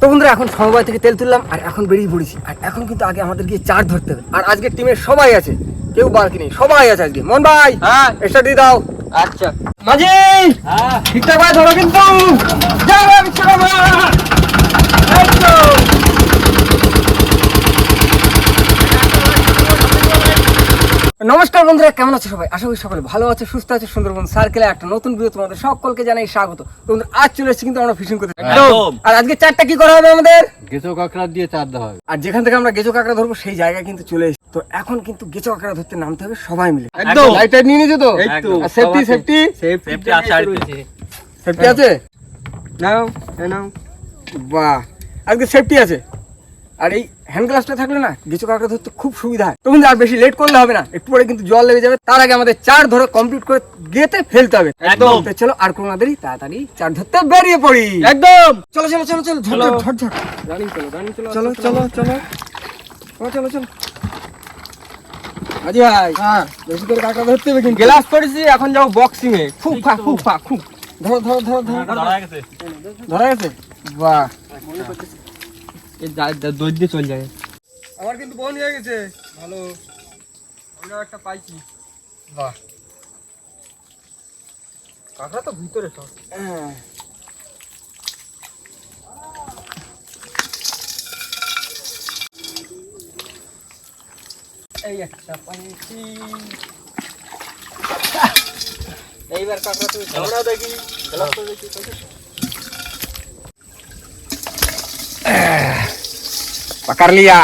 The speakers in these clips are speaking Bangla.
তো বন্ধুরা এখন সমবায় থেকে তেল তুললাম আর এখন বেরিয়ে পড়েছি। আর এখন কিন্তু আগে আমাদের গিয়ে চার ধরতে হবে। আর আজকে টিমের সবাই আছে। কেউ বাকি নেই। সবাই আছে আজকে। মন ভাই হ্যাঁ। এক্সট্রা দিয়ে দাও। আচ্ছা। মাঝি হ্যাঁ। ঠিকঠাক ভাই ধরো কিন্তু। জয় বিশ্বকর্মা! এই তো। নমস্কার বন্ধুরা কেমন আছো সবাই? আশা করি সকলে ভালো আছে সুস্থ আছে সুন্দরবন সার্কেলে একটা নতুন ভিডিও তোমাদের সকলকে জানাই স্বাগত। তো বন্ধুরা, আজ চলে এসেছি কিন্তু আমরা ফিশিং করতে। আর আজকে চারটা কি করা হবে আমাদের? গেছো কাঁকড়া দিয়ে চার দেওয়া হবে। আর যেখান থেকে আমরা গেচো কাঁকড়া ধরবো সেই জায়গায় কিন্তু চলে এসেছি। তো এখন কিন্তু গেচো কাঁকড়া ধরতে নামতে হবে সবাই মিলে। একদম। লাইট নিয়ে নিয়েছো তো। সেফটি সেফটি সেফটি আছে। সেফটি আছে? নাও নাও। বাহ। আজকে সেফটি আছে? আর এই হ্যান্ড গ্লাভসটা থাকলে না গেচো কাঁকড়া ধরতে খুব সুবিধা হয়। তো কিন্তু আর বেশি লেট করলে হবে না। একটু পরে কিন্তু জল লেগে যাবে। তার আগে আমাদের চার ধরে কমপ্লিট করে গেতে ফেলতে হবে। একদম। চলো আর কোনো না দেরি তাড়াতাড়ি চার ধরতে বেরিয়ে পড়ি। একদম। চলো চলো চলো চলো ঝট চলো। ঝট ঝট। রানিং চলো রানিং চলো চলো চলো চলো চলো। চলো। চলো আজি ভাই হ্যাঁ। বেশি করে কাঁকড়া ধরতে হবে কিন্তু। গ্লাস করেছি এখন যাব বক্সিং এ। খুব ফা খুব ফা খুব। ধরো ধরো ধরো ধরো। ধরা গেছে। বাহ। এই দই দিয়ে চলে যায়। আমার কিন্তু বোন হয়ে গেছে। ভালো। আমরা একটা পাইছি। বাহ। কাঁকড়া তো ভিতরে সব। এই একটা পাইছি। এইবার কাঁকড়া তুমি আমরা দেখি। দেখি। पकड़ लिया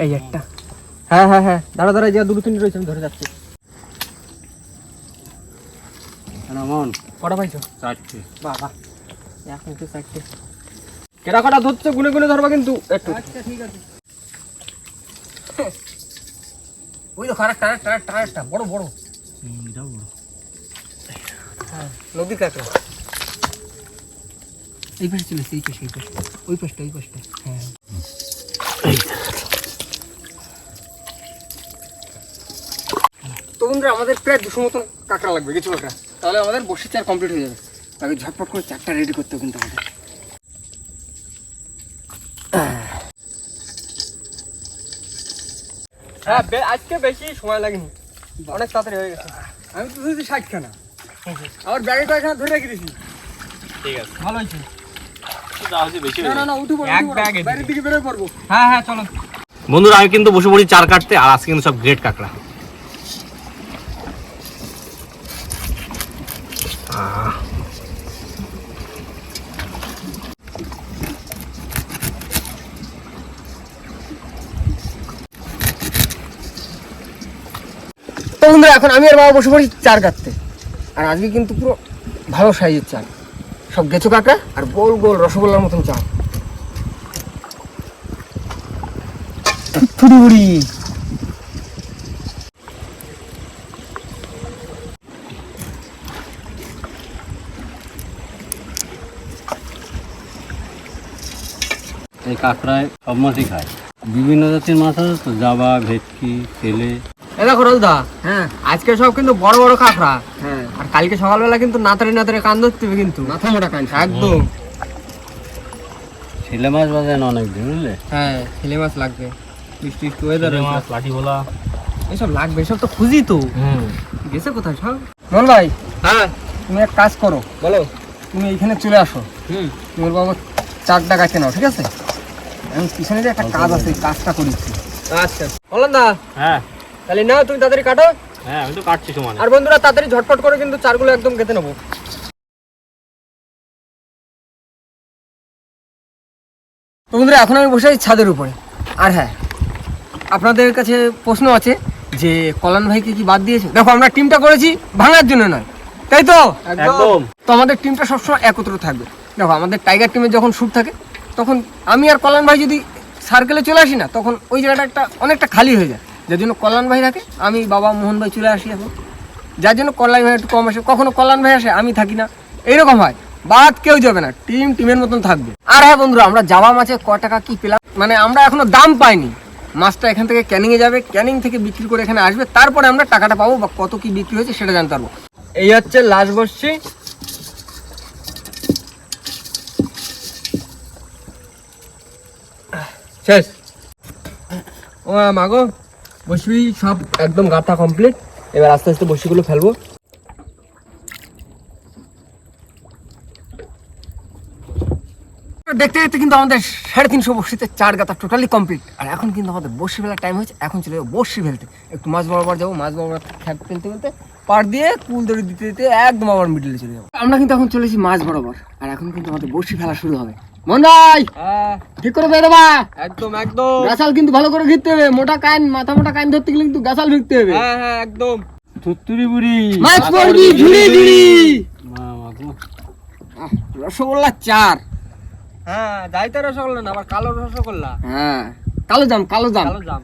এই একটা হ্যাঁ হ্যাঁ হ্যাঁ দাঁড়া দাঁড়া যা দুটো তিনটে রয়েছে আমি ধরে যাচ্ছি মন কটা পাইছো চারটে বাবা এক মিনিটে চারটে কেটা কটা ধরছে গুনে গুনে ধরবা কিন্তু একটু আচ্ছা ঠিক আছে ওই দেখো আরেকটা আরেকটা আরেকটা আরেকটা বড় বড় নদীর কাঁকড়া এই পাশে চলে এই পাশে এই পাশে। ওই পাশটা ওই পাশটা হ্যাঁ। তো বন্ধুরা আমাদের প্রায় দুশো মতন কাঁকড়া লাগবে কিছু কাঁকড়া? তাহলে আমাদের বসে চার কমপ্লিট হয়ে যাবে। তাকে ঝটপট করে চারটা রেডি করতে হবে কিন্তু আমাদের। হ্যাঁ আজকে বেশি সময় লাগেনি। অনেক তাড়াতাড়ি হয়ে গেছে। আমি তো ধরেছি ষাটখানা। আমার ব্যাগে কয়েকখানা ধরে রেখে দিয়েছি। ভালো হয়েছে। বন্ধুরা আমি কিন্তু বসে পড়ি চার কাটতে আর আজকে কিন্তু সব গ্রেট কাঁকড়া। তো বন্ধুরা এখন আমি আর বাবা বসে পড়ি চার কাটতে। আর আজকে কিন্তু পুরো ভালো সাইজের চাল সব গেছো কাঁকড়া আর গোল গোল রসগোল্লার মতন চাল থুড়ি এই কাঁকড়ায় সব মাছই খায়। বিভিন্ন জাতির মাছ আছে তো জাবা ভেটকি তেলে। এ দেখো রোজদা হ্যাঁ আজকে সব কিন্তু বড় বড় কাঁকড়া। হ্যাঁ। কালকে সকালবেলা কিন্তু নাতারে নাতারে কান ধরতে হবে কিন্তু। মাথা মোটা কান। একদম। ছেলে মাছ বাজায় না অনেক দিন বুঝলে? হ্যাঁ ছেলে মাছ লাগবে। মিষ্টি মিষ্টি ওয়েদার মাছ লাঠি ভোলা এসব লাগবে এসব তো খুঁজি তো। গেছে কোথায় সব? মন ভাই হ্যাঁ। তুমি এক কাজ করো। বলো। তুমি এইখানে চলে আসো। হুম। তোমার বাবা চারটা গাছে নাও ঠিক আছে? আমি পিছনে যে একটা কাজ আছে কাজটা করেছি। আচ্ছা। বললাম দা হ্যাঁ। তাহলে নাও তুমি তাড়াতাড়ি কাটো। হ্যাঁ আমি তো কাটছি সমানে। আর বন্ধুরা তাড়াতাড়ি ঝটপট করে কিন্তু চারগুলো একদম কেটে নেব। তো বন্ধুরা এখন আমি বসে আছি ছাদের উপরে। আর হ্যাঁ আপনাদের কাছে প্রশ্ন আছে যে কল্যাণ ভাইকে কি বাদ দিয়েছে? দেখো আমরা টিমটা করেছি ভাঙার জন্য নয়। তাই তো? একদম। তো আমাদের টিমটা সবসময় একত্র থাকবে। দেখো আমাদের টাইগার টিমের যখন শ্যুট থাকে তখন আমি আর কল্যাণ ভাই যদি সার্কেলে চলে আসি না তখন ওই জায়গাটা একটা অনেকটা খালি হয়ে যায়। যার জন্য কল্যাণ ভাই থাকে, আমি বাবা মোহন ভাই চলে আসি এখন। যার জন্য কল্যাণ ভাই একটু কম আসে। কখনো কল্যাণ ভাই আসে, আমি থাকি না। এইরকম হয়, বাদ কেউ যাবে না, টিম টিমের মতন থাকবে। আর হ্যাঁ বন্ধুরা, আমরা যাওয়া মাছে ক টাকা কি পেলাম মানে আমরা এখনও দাম পাইনি। মাছটা এখান থেকে ক্যানিংয়ে যাবে, ক্যানিং থেকে বিক্রি করে এখানে আসবে। তারপরে আমরা টাকাটা পাবো বা কত কি বিক্রি হয়েছে সেটা জানতে পারব। এই হচ্ছে লাশ বসছি। শেষ। ও মাগো বসবি, সব একদম গাঁথা কমপ্লিট এবার আস্তে আস্তে বসিগুলো ফেলব। দেখতে দেখতে কিন্তু আমাদের সাড়ে তিনশো বর্ষিতে চার গাতা টোটালি কমপ্লিট আর এখন কিন্তু আমাদের বর্ষি ফেলার টাইম হয়েছে, এখন চলে যাব বর্ষি ফেলতে। একটু মাছ বরাবর যাব, মাছ বরাবর খ্যাপ ফেলতে ফেলতে, পার দিয়ে কুল দড়ি দিতে দিতে একদম আবার মিডলে চলে যাব। আমরা কিন্তু এখন চলেছি মাছ বরাবর, আর এখন কিন্তু আমাদের বর্ষি ফেলা শুরু হবে। মন ভাই হ্যাঁ। ঠিক করে দিয়ে দেবা একদম একদম। গাছাল কিন্তু ভালো করে ঘিরতে হবে। মোটা কাইন মাথা মোটা কাইন ধরতে গেলে কিন্তু গাছাল ভিড়তে হবে। হ্যাঁ হ্যাঁ একদম। থুত্তুরি বুড়ি। মাছ পড়বি ঝুড়ি ঝুড়ি মা মাগো আহ, রসগোল্লা চার। হ্যাঁ যাইতে রসগোল্লা না আবার কালো রসগোল্লা। হ্যাঁ কালো জাম কালো জাম। কালো জাম।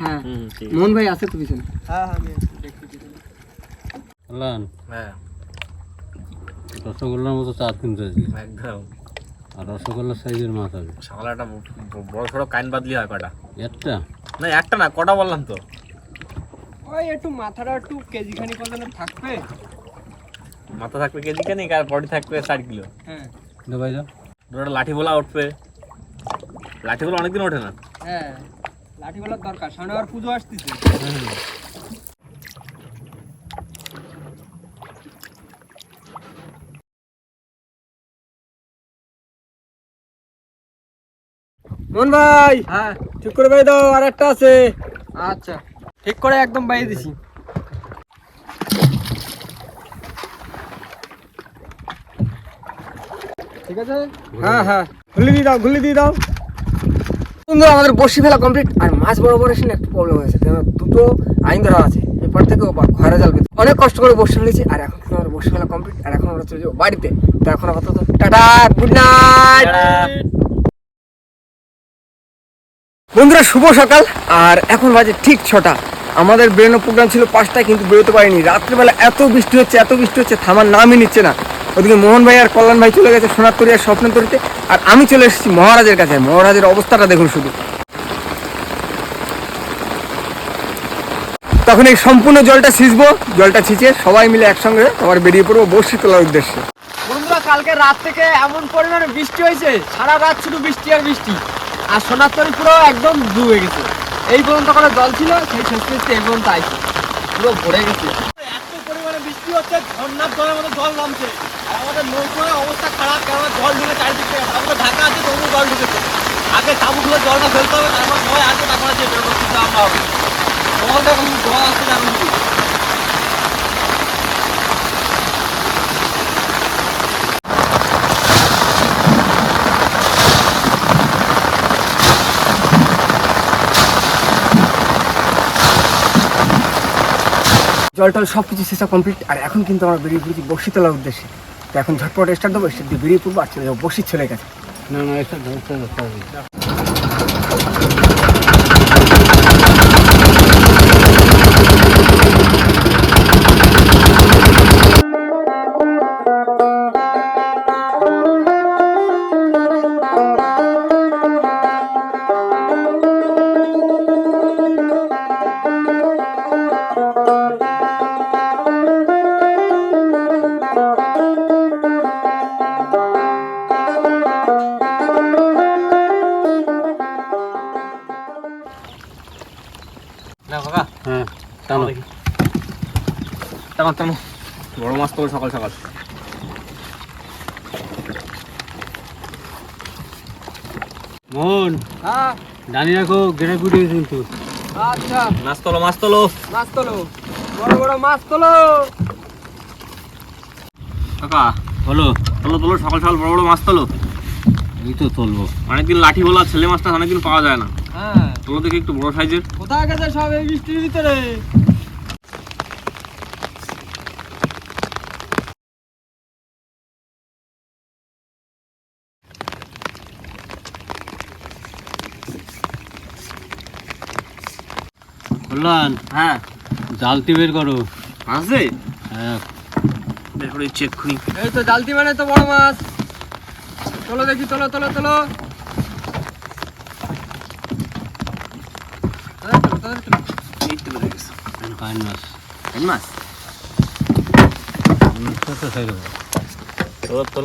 হ্যাঁ মোহন ভাই আছে তো পিছনে। হ্যাঁ হ্যাঁ দেখছি হ্যাঁ। রসগোল্লার মতো চার তিন চাইছি একদম। আর রসগোল্লার সাইজের মাছ হবে ব- বড় সড়ো কাইন বাদলি হয় কটা? একটা? না একটা না কটা বললাম তো? ওই একটু মাথাটা একটু কেজি খানি পর্যন্ত থাকবে। মাথা থাকবে কেজি কেন আর বডি থাকবে ষাট কিলো। হ্যাঁ। ভাই যা দুটো লাঠি বলা উঠবে। লাঠি বলা অনেকদিন ওঠে না? হ্যাঁ লাঠি বলার দরকার সামনে আবার পুজো আসতেছে। মোহন ভাই। হ্যাঁ। ঠিক করে ভাই দাও আর একটা আছে। আচ্ছা ঠিক করে একদম বাইয়ে দিছি। ঠিক আছে? হ্যাঁ হ্যাঁ। ঘুলি দিয়ে দাও ঘুলি দিয়ে দাও। বন্ধু আমাদের বসি ফেলা কমপ্লিট আর মাছ বরাবর এসে না একটু প্রবলেম হয়েছে। দুটো আইন ধরা আছে। এপার থেকে ওপার খয়রা জাল অনেক কষ্ট করে বসে ফেলেছি। আর এখন কিন্তু আমাদের বসি ফেলা কমপ্লিট আর এখন আমরা চলে যাব বাড়িতে। তো এখন আপাতত টাটা গুড নাইট বন্ধুরা, শুভ সকাল। আর এখন বাজে ঠিক ছটা। আমাদের বেরোনো প্রোগ্রাম ছিল পাঁচটায়, কিন্তু বেরোতে পারিনি। রাত্রেবেলা এত বৃষ্টি হচ্ছে, এত বৃষ্টি হচ্ছে, থামার নামই নিচ্ছে না। ওদিকে মোহন ভাই আর কল্যাণ ভাই চলে গেছে সোনার তরি আর স্বপ্ন তরিতে আর আমি চলে এসেছি মহারাজের কাছে। মহারাজের অবস্থাটা দেখুন শুধু। তখন এই সম্পূর্ণ জলটা ছিঁচবো জলটা ছিঁচে সবাই মিলে একসঙ্গে আবার বেরিয়ে পড়ব বর্ষি তোলার উদ্দেশ্যে। বন্ধুরা, কালকে রাত থেকে এমন পরিমাণে বৃষ্টি হয়েছে, সারা রাত শুধু বৃষ্টি আর বৃষ্টি। আর সোনারতরি পুরো একদম ডুবে গেছে। এই পর্যন্ত করে জল ছিল? সেই শেষ পর্যন্ত এই পর্যন্ত আইছে পুরো ভরে গেছে। এত পরিমাণে বৃষ্টি হচ্ছে মধ্যে জল নামছে। আর অবস্থা খারাপ জল চারিদিকে। ঢাকা আছে, তবুও জল ঢুকেছে। আগে তাবুগুলো জলটা ফেলতে হবে, তারপর সবাই আছে, তারপরে যে কিন্তু আমরা হবে। জল দেখুন জল জল টল সব কিছু শেষা কমপ্লিট আর এখন কিন্তু আমরা বেরিয়ে পড়েছি বসি তোলার উদ্দেশ্যে। তো এখন ঝটপট স্টার্ট দেবো স্টার্ট দিয়ে বেরিয়ে পড়ব, আর চলে যাব বসি ছেলে গেছে না না তো সকাল সকাল। মোহন হ্যাঁ। জানি রাখো গেড়ে কিন্তু আচ্ছা। মাছ তোলো মাছ তোলো। মাছ তোলো। বড় বড় মাছ তোলো। কাকা বলো তোলো তোলো সকাল সকাল বড় বড় মাছ তোলো। এই তো তুলবো। অনেকদিন লাঠি বলা ছেলে মাছটা অনেকদিন পাওয়া যায় না। হ্যাঁ। তোলো দেখি একটু বড় সাইজের। কোথায় গেছে সব এই বৃষ্টির ভিতরে? কল্যাণ হ্যাঁ। জালতি বের করো। আছে? হ্যাঁ। বের করে চেক করি এই তো জালতি মানে তো বড় মাছ। তোলো দেখি তোলো তোলো এই তোলো, তো মাছ। মাছ?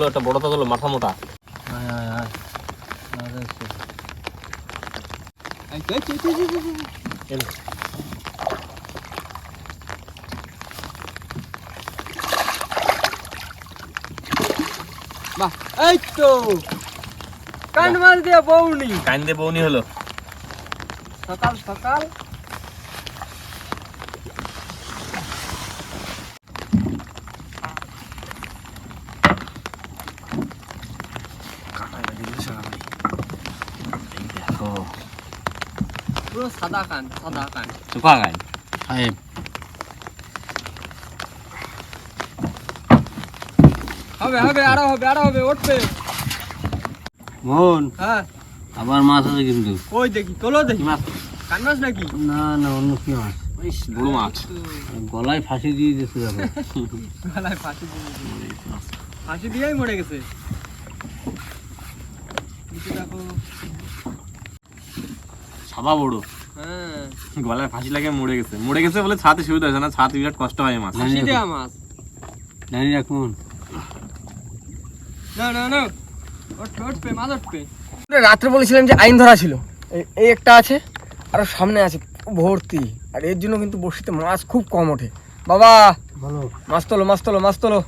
একটা বড়টা তোলো মাথা মোটা। এই এই তো, কান মাছ দিয়ে বউনি। কাইন্দে বউনি হলো। সকাল সকাল। পুরো সাদা কান সাদা কান। চুপা গাই সাহেব হবে হবে আরও হবে আরও হবে উঠবে। মন হ্যাঁ। আবার মাছ আছে কিন্তু। ওই দেখি তোলো দেখি। মাছ? কান মাছ নাকি? না না অন্য কি মাছ? বড় মাছ। গলায় ফাঁসি দিয়ে দেখো। গলায় ফাঁসি দিয়ে ফাঁসি দিয়েই মরে গেছে। নিচে দেখো। সাবা বড়। হ্যাঁ। গলায় ফাঁসি লাগে মরে গেছে। মরে গেছে বলে ছাতে সুবিধা হয়েছে না ছাতে বিরাট কষ্ট হয় মাছ। ফাঁসি দেওয়া মাছ। জানি রাখুন না না না। রাত্রে বলেছিলাম যে আইন ধরা ছিল। এই- এই একটা আছে আর সামনে আছে ভর্তি। আর এর জন্য কিন্তু বড়শিতে মাছ খুব কম ওঠে। বাবা! মাছ তোলো মাছ তোলো মাছ তোলো।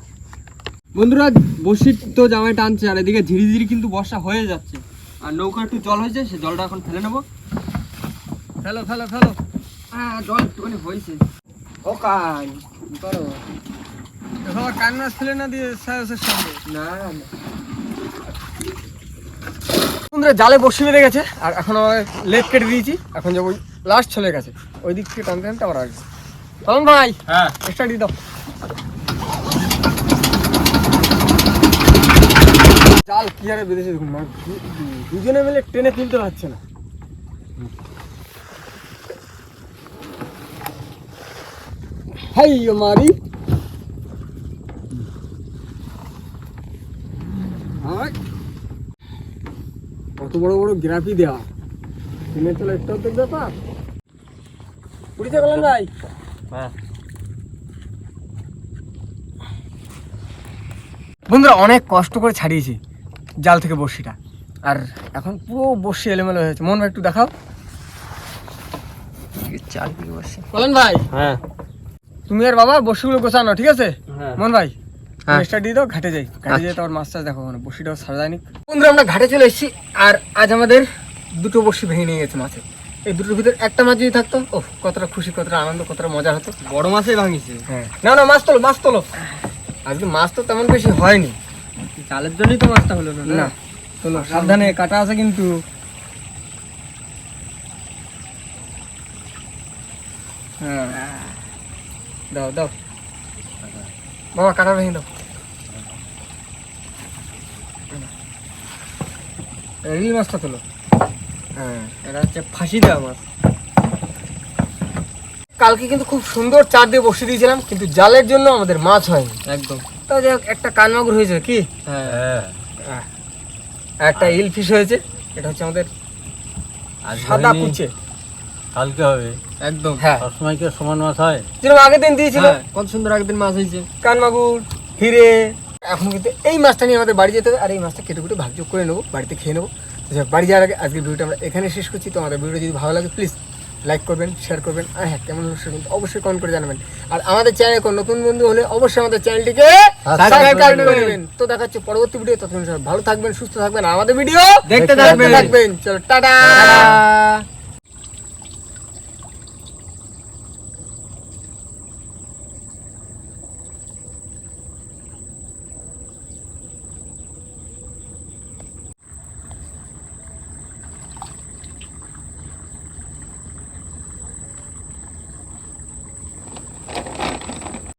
বন্ধুরা বসির তো জামাই টানছে আর এদিকে ধীরে ধীরে কিন্তু বর্ষা হয়ে যাচ্ছে। আর নৌকা একটু জল হয়েছে সে জলটা এখন ফেলে নেব। ফেলো ফেলো ফেলো। হ্যাঁ জল একটুখানি হয়েছে। ও করো? বাবা কান মাছ না দিয়ে সাহসের সঙ্গে না না। বন্ধুরা জালে বসে বেঁধে গেছে আর এখন আমার লেট কেটে দিয়েছি এখন যাব লাস্ট চলে গেছে ওই দিক থেকে টানতে টানতে আবার আসবে চলুন ভাই হ্যাঁ। এক্সট্রা দিয়ে দাও। জাল কি আরে বেঁধেছে দেখুন দু- দুজনে মিলে ট্রেনে তুলতে পারছে না। হাই মারি হাই। কত বড় বড় গ্রাফি দেওয়া টেনে তোলা একটাও তো ব্যাপার? পুরিতে গেলেন ভাই? হ্যাঁ। বন্ধুরা অনেক কষ্ট করে ছাড়িয়েছি জাল থেকে বড়শিটা। আর এখন পুরো বড়শি এলোমেলো হয়েছে মন ভাই একটু দেখাও। চাল থেকে বসছে বলেন ভাই? হ্যাঁ। তুমি আর বাবা বড়শিগুলো গোছানো ঠিক আছে? হ্যাঁ। মন ভাই? হ্যাঁ। দিয়ে দাও ঘাটে যাই। ঘাটে যেয়ে তো আর মাছ টাছ দেখো মানে বড়শিটাও সারা যায়নি বন্ধুরা আমরা ঘাটে চলে এসেছি আর আজ আমাদের দুটো বড়শি ভেঙে নিয়ে গেছে মাছে। এই দুটোর ভিতর একটা মাছ যদি থাকতো ও কতটা খুশি কতটা আনন্দ কতটা মজা হতো। বড় মাছই ভাঙিছে। হ্যাঁ। না না মাছ তোলো মাছ তোলো। আজকে মাছ তো তেমন বেশি হয়নি। চালের জন্যই তো মাছটা হলো না না? চলো সাবধানে কাটা আছে কিন্তু। হ্যাঁ। দাও দাও। বাবা কাটা ভেঙে দাও। রিল মাছটা তোলো হ্যাঁ এটা হচ্ছে ফাঁসি দেওয়া মাছ। কালকে কিন্তু খুব সুন্দর চার দিয়ে বসে দিয়েছিলাম কিন্তু জালের জন্য আমাদের মাছ হয়নি। একদম। তো যাই হোক, একটা কানমাগুর হয়েছে কি? হ্যাঁ। হ্যাঁ। একটা ইল ফিশ হয়েছে এটা হচ্ছে আমাদের আজ সাদা হয়নি, কালকে হবে। একদম। হ্যাঁ। সবসময় কি সমান মাছ হয়? যেরকম আগের দিন দিয়েছিল হ্যাঁ, কত সুন্দর একদিন মাছ হয়েছে। কানমাগুর হিরে এখন কিন্তু এই মাছটা নিয়ে আমাদের বাড়ি যেতে হবে। আর এই মাছটা কেটে কুটে ভাগযোগ করে নেব বাড়িতে খেয়ে নেব। বাড়ি যাওয়ার আগে আজকের ভিডিওটা আমরা এখানে শেষ করছি। তো আমাদের ভিডিও যদি ভালো লাগে প্লিজ লাইক করবেন শেয়ার করবেন। আর হ্যাঁ কেমন হলো সেটা কিন্তু অবশ্যই কমেন্ট করে জানাবেন। আর আমাদের চ্যানেলে কোনো নতুন বন্ধু হলে অবশ্যই আমাদের চ্যানেলটিকে নেবেন। তো দেখা হচ্ছে পরবর্তী ভিডিও ততক্ষণ সবাই ভালো থাকবেন সুস্থ থাকবেন। আর আমাদের ভিডিও দেখতে। থাকবেন। চলো টাটা!